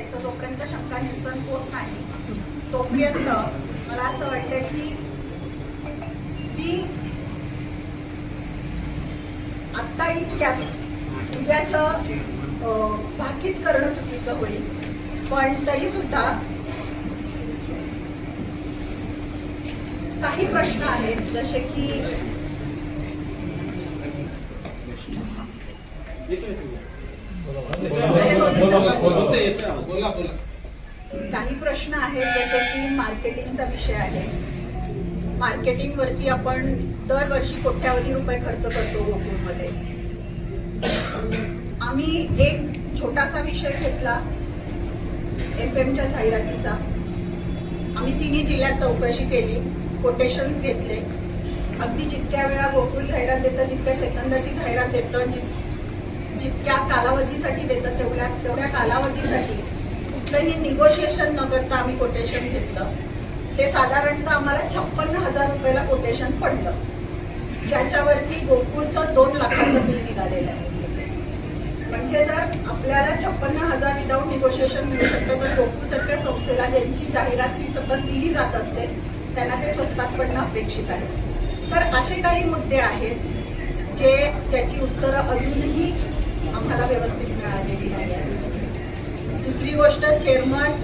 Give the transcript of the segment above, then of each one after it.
त्याचं जोपर्यंत शंका निरसन होत नाही तोपर्यंत मला असं वाटतं की मी आत्ता इतक्यात उद्याचं भाकीत करणं चुकीचं होईल. पण तरी सुद्धा काही प्रश्न आहेत जसे की काही प्रश्न आहेत जसे की मार्केटिंगचा विषय आहे. मार्केटिंग वरती आपण दरवर्षी कोट्यावधी रुपये खर्च करतो गोकुळमध्ये. आम्ही एक छोटासा विषय घेतला एफ एमच्या जाहिरातीचा. आम्ही तिन्ही जिल्ह्यात चौकशी केली कोटेशन्स घेतले. अगदी जितक्या वेळा गोकुळ जाहिरात देतं जितक्या सेकंदाची जाहिरात देतं जि जितक्या कालावधीसाठी देतात तेवढ्या तेवढ्या कालावधीसाठी कुठलंही निगोशिएशन न करता आम्ही कोटेशन घेतलं. ते साधारणतः आम्हाला छप्पन्न हजार रुपयाला कोटेशन पडलं. ज्याच्यावरती गोकुळचं दोन लाखाचं बिल निघालेलं आहे. म्हणजे जर आपल्याला छप्पन्न हजार विदाऊट निगोशिएशन मिळू शकतं तर गोकुळसारख्या संस्थेला ज्यांची जाहिरात ही सतत दिली जात असते त्यांना ते स्वस्तात पडणं अपेक्षित आहे. तर असे काही मुद्दे आहेत जे ज्याची उत्तरं अजूनही आम्हाला व्यवस्थित मिळालेली नाही आहे. दुसरी गोष्ट चेअरमन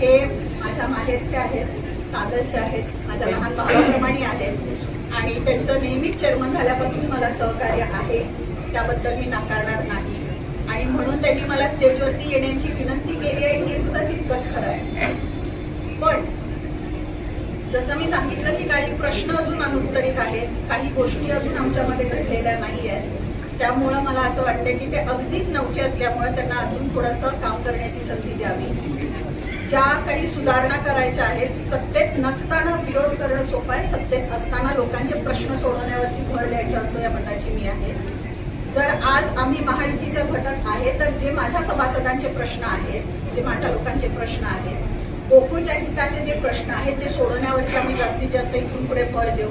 हे माझ्या माहेरचे आहेत कागलचे आहेत माझ्या लहान भावाप्रमाणे आहेत. आणि त्यांचं नेहमीच चेअरमन झाल्यापासून मला सहकार्य आहे. त्याबद्दल मी नाकारणार नाही. आणि म्हणून त्यांनी मला स्टेजवरती येण्याची विनंती केली आहे हे सुद्धा तितकंच खरं आहे. पण जसं मी सांगितलं की काही प्रश्न अजून अनुत्तरित आहेत काही गोष्टी अजून आमच्यामध्ये घडलेल्या नाही आहेत त्यामुळं मला असं वाटतं की ते अगदीच नवखे असल्यामुळे त्यांना अजून थोडंसं काम करण्याची संधी द्यावी. ज्या काही सुधारणा करायच्या आहेत सत्तेत नसताना विरोध करणं सोपं आहे सत्तेत असताना लोकांचे प्रश्न सोडवण्यावरती भर द्यायचा असतो या मताची मी आहे. जर आज आम्ही महायुतीचा घटक आहे तर जे माझ्या सभासदांचे प्रश्न आहेत जे माझ्या लोकांचे प्रश्न आहेत गोकुळच्या हिताचे जे प्रश्न आहेत ते सोडवण्यावरती आम्ही जास्तीत जास्त इथून पुढे भर देऊ.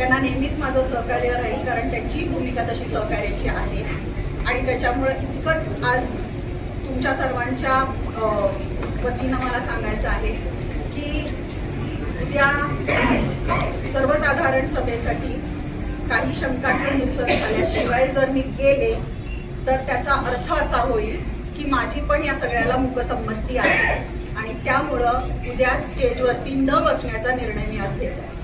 त्यांना नेहमीच माझं सहकार्य राहील कारण त्यांची भूमिका तशी सहकार्याची आहे. आणि त्याच्यामुळं इतकंच आज तुमच्या सर्वांच्या वतीनं मला सांगायचं आहे की उद्या सर्वसाधारण सभेसाठी काही शंकांचं निरसन झाल्याशिवाय जर मी गेले तर त्याचा अर्थ असा होईल की माझी पण या सगळ्याला मुकसंमती आहे. आणि त्यामुळं उद्या स्टेजवरती न बसण्याचा निर्णय मी आज घेतला